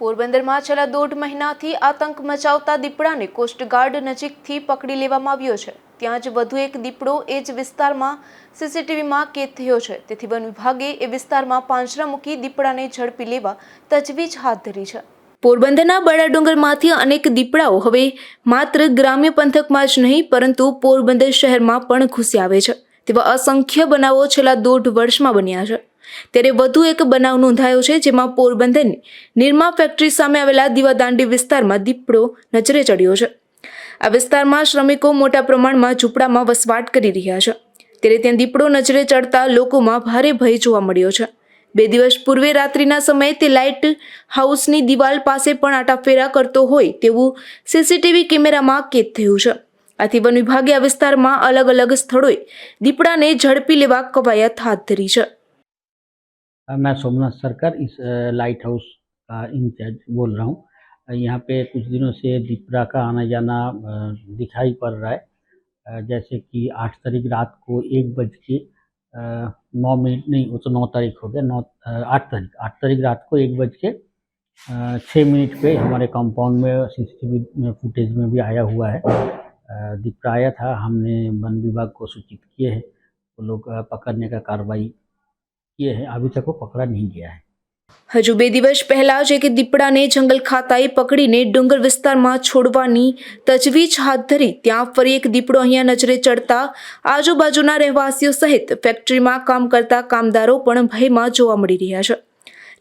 પોરબંદરમાં છેલ્લા દોઢ મહિનાથી આતંક મચાવતા દીપડાને કોસ્ટગાર્ડ નજીકથી પકડી લેવામાં આવ્યો છે. ત્યાં જ વધુ એક દીપડો એ જ વિસ્તારમાં સીસીટીવીમાં કેદ થયો છે. તેથી વન વિભાગે એ વિસ્તારમાં પાંજરા મૂકી દીપડાને ઝડપી લેવા તજવીજ હાથ ધરી છે. પોરબંદરના બળાડુંગરમાંથી અનેક દીપડાઓ હવે માત્ર ગ્રામ્ય પંથકમાં જ નહીં, પરંતુ પોરબંદર શહેરમાં પણ ઘૂસી આવે છે. તેવા અસંખ્ય બનાવો છેલ્લા દોઢ વર્ષમાં બન્યા છે. ત્યારે વધુ એક બનાવ નોંધાયો છે, જેમાં પોરબંદરની નિર્મા ફેક્ટરી સામે આવેલા દીવાદાંડી વિસ્તારમાં દીપડો નજરે ચડ્યો છે. આ વિસ્તારમાં શ્રમિકો મોટા પ્રમાણમાં ઝૂંપડામાં વસવાટ કરી રહ્યા છે. ત્યારે ત્યાં દીપડો નજરે ચડતા લોકોમાં ભારે ભય જોવા મળ્યો છે. બે દિવસ પૂર્વે રાત્રિના સમયે તે લાઇટ હાઉસની દિવાલ પાસે પણ આટાફેરા કરતો હોય તેવું સીસીટીવી કેમેરામાં કેદ થયું છે. આથી વન વિભાગે આ વિસ્તારમાં અલગ અલગ સ્થળોએ દીપડાને ઝડપી લેવા કવાયત હાથ ધરી છે. मैं सोमनाथ सरकार इस लाइट हाउस का इंचार्ज बोल रहा हूँ। यहाँ पे कुछ दिनों से दीपरा का आना जाना दिखाई पड़ रहा है। जैसे कि आठ तारीख रात को एक बज के नौ मिनट नहीं, वो तो नौ तारीख हो गया, नौ आठ तारीख आठ तारीख रात को एक बज के छः मिनट पे हमारे कंपाउंड में सीसीटीवी फुटेज में भी आया हुआ है। दीपरा आया था, हमने वन विभाग को सूचित किए हैं, वो लोग पकड़ने का कार्रवाई किए हैं अभी तक वो पकड़ा नहीं गया है હજુ બે દિવસ પહેલા જ એક દીપડાને જંગલ ખાતાએ પકડીને ડુંગર વિસ્તારમાં છોડવાની તજવીજ હાથ ધરી ત્યાં ફરી એક દીપડો અહીંયા નજરે ચડતા આજુબાજુના રહેવાસીઓ સહિત ફેક્ટરીમાં કામ કરતા કામદારો પણ ભયમાં જોવા મળી રહ્યા છે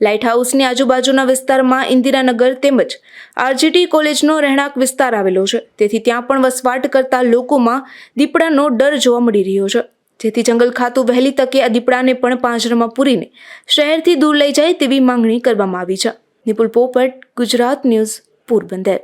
લાઇટ હાઉસની આજુબાજુના વિસ્તારમાં ઇન્દિરાનગર તેમજ આરજીટી કોલેજનો રહેણાંક વિસ્તાર આવેલો છે તેથી ત્યાં પણ વસવાટ કરતા લોકોમાં દીપડાનો ડર જોવા મળી રહ્યો છે જેથી જંગલ ખાતું વહેલી તકે આ દીપડાને પણ પાંજરામાં પૂરીને શહેરથી દૂર લઈ જાય તેવી માંગણી કરવામાં આવી છે. નિપુલ પોપટ, ગુજરાત ન્યૂઝ, પોરબંદર.